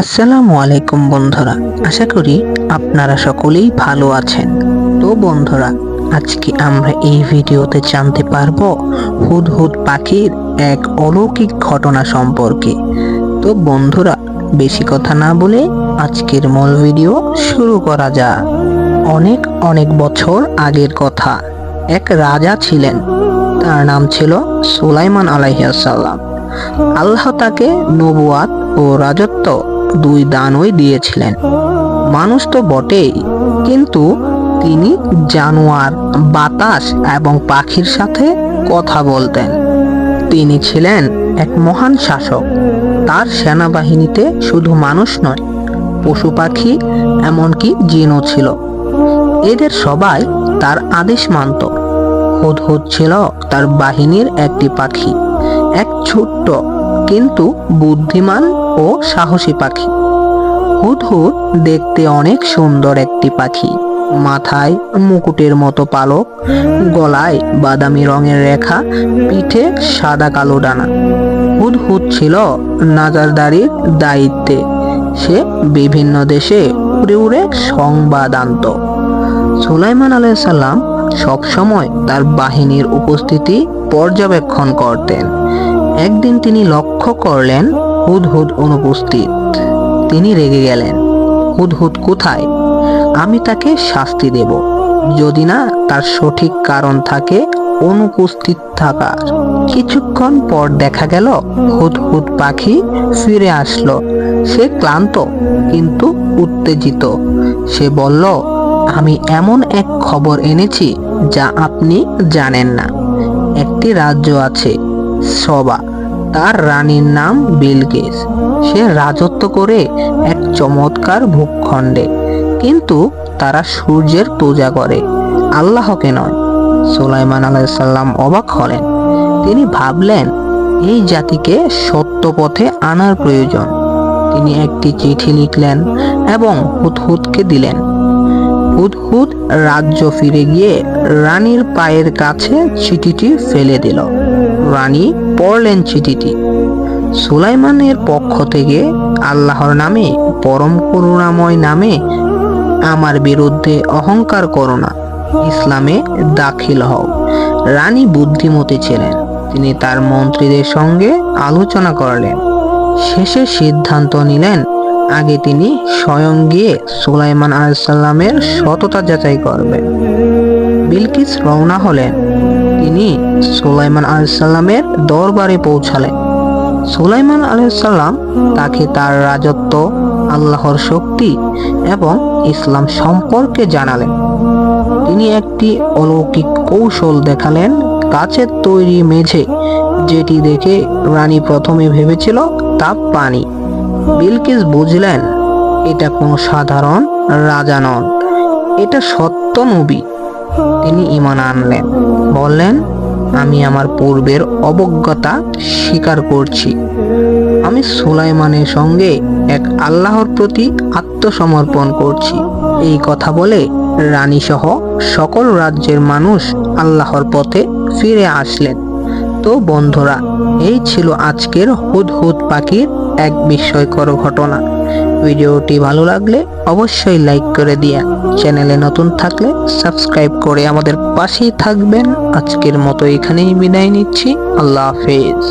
আসসালামু আলাইকুম বন্ধুরা, আশা করি আপনারা সকলেই ভালো আছেন। তো বন্ধুরা, আজকে আমরা এই ভিডিওতে জানতে পারব হুদহুদ পাখির এক অলৌকিক ঘটনা সম্পর্কে। তো বন্ধুরা, বেশি কথা না বলে আজকের মূল ভিডিও শুরু করা যাক। অনেক অনেক বছর আগের কথা, এক রাজা ছিলেন। তার নাম ছিল সুলাইমান আলাইহাসাল্লাম আল্লাহ তাকে নবুয়াত ও রাজত্ব দুই দানই দিয়েছিলেন। মানুষ তো বটেই, কিন্তু তিনি জানোয়ার, বাতাস এবং পাখির সাথে কথা বলতেন। তিনি ছিলেন এক মহান শাসক। তার সেনাবাহিনীতে শুধু মানুষ নয়, পশু পাখি, এমনকি জিনও ছিল। এদের সবাই তার আদেশ মানত। হুদহুদ ছিল তার বাহিনীর একটি পাখি, এক ছোট্ট, কিন্তু বুদ্ধিমান ও সাহসী পাখি। হুদহুদ দেখতে অনেক সুন্দর একটি পাখি। মাথায় মুকুটের মতো পালক, গলায় বাদামি রঙের রেখা, পিঠে সাদা কালো ডানা। হুদহুদ ছিল নাজারদারির দায়িত্বে। সে বিভিন্ন দেশে উড়ে উড়ে সংবাদ আনত। সুলাইমান আলাইসাল্লাম সবসময় তার বাহিনীর উপস্থিতি পর্যবেক্ষণ করতেন। একদিন তিনি লক্ষ্য করলেন হুদহুদ অনুপস্থিত। তিনি রেগে গেলেন। হুদহুদ কোথায়? আমি তাকে শাস্তি দেব। যদি না তার সঠিক কারণ থাকে, অনুপস্থিত থাকার। কিছুক্ষণ পর দেখা গেল, হুদহুদ পাখি ফিরে আসলো। সে ক্লান্ত, কিন্তু উত্তেজিত। সে বলল, আমি এমন এক খবর এনেছি যা আপনি জানেন না। একটি রাজ্য আছে, সবা। তার রানীর নাম বিলগেস। সে রাজত্ব করে এক চমৎকার ভূখণ্ডে কিন্তু তারা সূর্যের পূজা করে। আল্লাহকে নয়, সুলাইমান আলাইসাল্লাম অবাক হলেন। তিনি ভাবলেন, এই জাতিকে সত্য পথে আনার প্রয়োজন। তিনি একটি চিঠি লিখলেন এবং হুদহুদকে দিলেন। হুদহুদ রাজ্য ফিরে গিয়ে রানীর পায়ের কাছে চিঠিটি ফেলে দিল। রানী পড়লেন চিঠিটি। সুলাইমানের পক্ষ থেকে আল্লাহর নামে, পরম করুণাময় নামে আমার বিরুদ্ধে অহংকার করো না, ইসলামে দাখিল হও। রানী বুদ্ধিমতী ছিলেন। তিনি তার মন্ত্রীদের সঙ্গে আলোচনা করলেন। শেষে সিদ্ধান্ত নিলেন আগে তিনি স্বয়ং গিয়ে সুলাইমান আলাইসাল্লামের সততা যাচাই করবেন। বিলকিস রওনা হলেন। তিনি সুলাইমান আলাইসাল্লামের দরবারে পৌঁছালেন। সুলাইমান আলাইসাল্লাম তাকে তার রাজত্ব, আল্লাহর শক্তি এবং ইসলাম সম্পর্কে জানালেন। তিনি একটি অলৌকিক কৌশল দেখালেন কাচের তৈরি মেঝে, যেটি দেখে রানী প্রথমে ভেবেছিল, তা পানি। বিলকিস বুঝলেন, এটা কোনো সাধারণ রাজা নন, এটা সত্য নবী। তিনি ইমান আনলেন। বললেন, আমি আমার পূর্বের অবজ্ঞতা স্বীকার করছি। আমি সুলাইমানের সঙ্গে এক আল্লাহর প্রতি আত্মসমর্পণ করছি। এই কথা বলে রানী সহ সকল রাজ্যের মানুষ আল্লাহর পথে ফিরে আসলেন। তো বন্ধুরা, এই ছিল আজকের হুদহুদ পাখির এক বিস্ময়কর ঘটনা। ভিডিওটি ভালো লাগলে অবশ্যই লাইক করে দিয়ে। চ্যানেলে নতুন থাকলে সাবস্ক্রাইব করে আমাদের পাশেই থাকবেন। আজকের মতো এখানেই বিদায় নিচ্ছি। আল্লাহ হাফেজ।